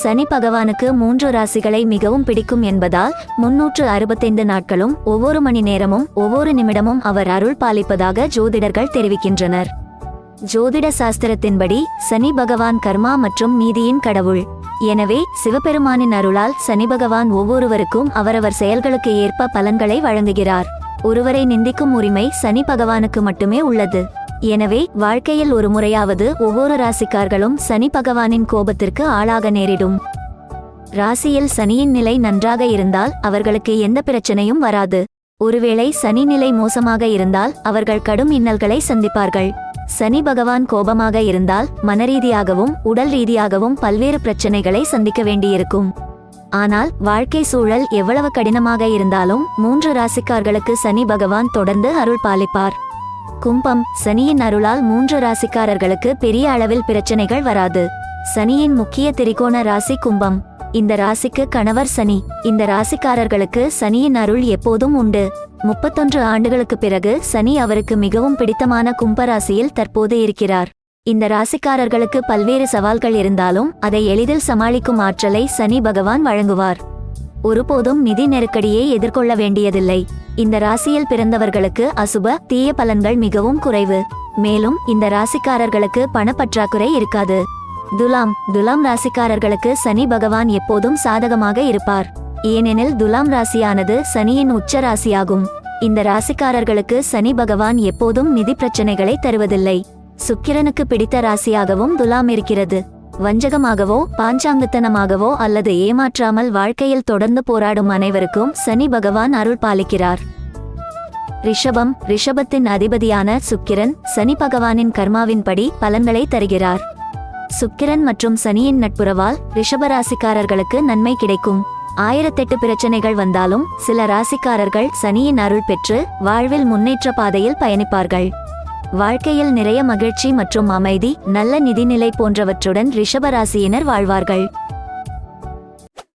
சனி பகவானுக்கு மூன்று ராசிகளை மிகவும் பிடிக்கும் என்பதால் முன்னூற்று அறுபத்தைந்து நாட்களும் ஒவ்வொரு மணி நேரமும் ஒவ்வொரு நிமிடமும் அவர் அருள் பாலிப்பதாக ஜோதிடர்கள் தெரிவிக்கின்றனர். ஜோதிட சாஸ்திரத்தின்படி சனி பகவான் கர்மா மற்றும் நீதியின் கடவுள். எனவே சிவபெருமானின் அருளால் சனி பகவான் ஒவ்வொருவருக்கும் அவரவர் செயல்களுக்கு ஏற்ப பலன்களை வழங்குகிறார். ஒருவரை நிந்திக்கும் உரிமை சனி பகவானுக்கு மட்டுமே உள்ளது. எனவே வாழ்க்கையில் ஒரு முறையாவது ஒவ்வொரு ராசிக்கார்களும் சனி பகவானின் கோபத்திற்கு ஆளாக நேரிடும். ராசியில் சனியின் நிலை நன்றாக இருந்தால் அவர்களுக்கு எந்த பிரச்சனையும் வராது. ஒருவேளை சனி நிலை மோசமாக இருந்தால் அவர்கள் கடும் இன்னல்களை சந்திப்பார்கள். சனி பகவான் கோபமாக இருந்தால் மனரீதியாகவும் உடல் ரீதியாகவும் பல்வேறு பிரச்சனைகளை சந்திக்க வேண்டியிருக்கும். ஆனால் வாழ்க்கை சூழல் எவ்வளவு கடினமாக இருந்தாலும் மூன்று ராசிக்கார்களுக்கு சனி பகவான் தொடர்ந்து அருள் பாலிப்பார். கும்பம் சனியின் அருளால் மூன்று ராசிக்காரர்களுக்கு பெரிய அளவில் பிரச்சனைகள் வராது. சனியின் முக்கிய திரிகோண ராசி கும்பம். இந்த ராசிக்கு கணவர் சனி. இந்த ராசிக்காரர்களுக்கு சனியின் அருள் எப்போதும் உண்டு. முப்பத்தொன்று ஆண்டுகளுக்கு பிறகு சனி அவருக்கு மிகவும் பிடித்தமான கும்ப ராசியில் தற்போது இருக்கிறார். இந்த ராசிக்காரர்களுக்கு பல்வேறு சவால்கள் இருந்தாலும் அதை எளிதில் சமாளிக்கும் ஆற்றலை சனி பகவான் வழங்குவார். ஒருபோதும் நிதி நெருக்கடியை எதிர்கொள்ள வேண்டியதில்லை. இந்த ராசியில் பிறந்தவர்களுக்கு அசுப தீய பலன்கள் மிகவும் குறைவு. மேலும் இந்த ராசிக்காரர்களுக்கு பணப்பற்றாக்குறை இருக்காது. துலாம் துலாம் ராசிக்காரர்களுக்கு சனி பகவான் எப்போதும் சாதகமாக இருப்பார். ஏனெனில் துலாம் ராசியானது சனியின் உச்ச ராசியாகும். இந்த ராசிக்காரர்களுக்கு சனி பகவான் எப்போதும் நிதி பிரச்சனைகளை தருவதில்லை. சுக்கிரனுக்கு பிடித்த ராசியாகவும் துலாம் இருக்கிறது. வஞ்சகமாகவோ பாஞ்சாங்கத்தனமாகவோ அல்லது ஏமாற்றாமல் வாழ்க்கையில் தொடர்ந்து போராடும் அனைவருக்கும் சனி பகவான் அருள் பாலிக்கிறார். ரிஷபம் ரிஷபத்தின் அதிபதியான சுக்கிரன் சனி பகவானின் கர்மாவின்படி பலன்களை தருகிறார். சுக்கிரன் மற்றும் சனியின் நட்புறவால் ரிஷப ராசிக்காரர்களுக்கு நன்மை கிடைக்கும். ஆயிரத்தெட்டு பிரச்சனைகள் வந்தாலும் சில ராசிக்காரர்கள் சனியின் அருள் பெற்று வாழ்வில் முன்னேற்ற பாதையில் பயணிப்பார்கள். வாழ்க்கையில் நிறைய மகிழ்ச்சி மற்றும் அமைதி நல்ல நிதிநிலை போன்றவற்றுடன் ரிஷபராசியினர் வாழ்வார்கள்.